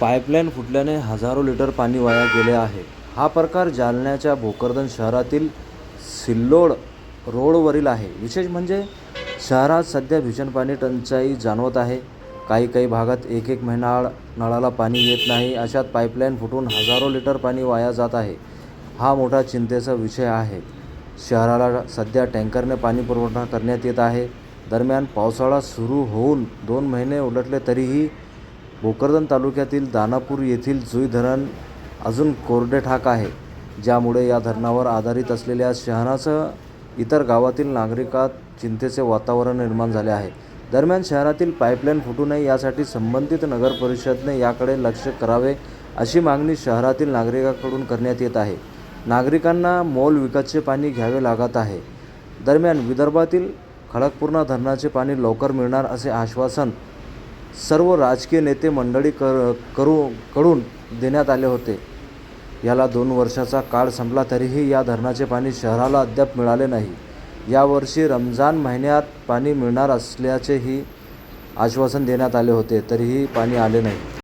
Pipeline फुटल्याने हजारो litre पाणी वाया गेले आहे. हा प्रकार जालन्याच्या भोकरदन शहरातील सिल्लोड रोडवरील आहे. विशेष म्हणजे शहरात सध्या भीषण पाणी टंचाई जाणवत आहे. काही काही भागात एक एक महिना नळाला पाणी येत नाही. अशात पाईपलाईन फुटून हजारो लिटर पाणी वाया जात आहे. हा मोठा चिंतेचा विषय आहे. शहराला सध्या टँकरने पाणी पुरवठा करण्यात येत आहे. दरम्यान पावसाळा सुरू होऊन दोन महिने उलटले तरीही भोकरदन तालुक्यातील दानापूर येथील जुई धरण अजून कोरडे ठाक आहे ज्यामुळे या धरणावर आधारित असलेल्या शहरासह इतर गावातील नागरिकात चिंतेचे वातावरण निर्माण झाले आहे. दरम्यान शहरातील पाईपलाईन फुटू नये यासाठी संबंधित नगर परिषदने याकडे लक्ष करावे अशी मागणी शहरातील नागरिकांकडून करण्यात येत आहे. नागरिकांना मोल विकतचे पाणी घ्यावे लागत आहे. दरम्यान विदर्भातील खडकपूर्णा धरणाचे पाणी लवकर मिळणार असे आश्वासन सर्व राजकीय नेते मंडळी कर करू कडून देण्यात आले होते. याला दोन वर्षाचा काळ संपला तरीही या धरणाचे पाणी शहराला अद्याप मिळाले नाही. यावर्षी रमजान महिन्यात पाणी मिळणार असल्याचेही आश्वासन देण्यात आले होते तरीही पाणी आले नाही.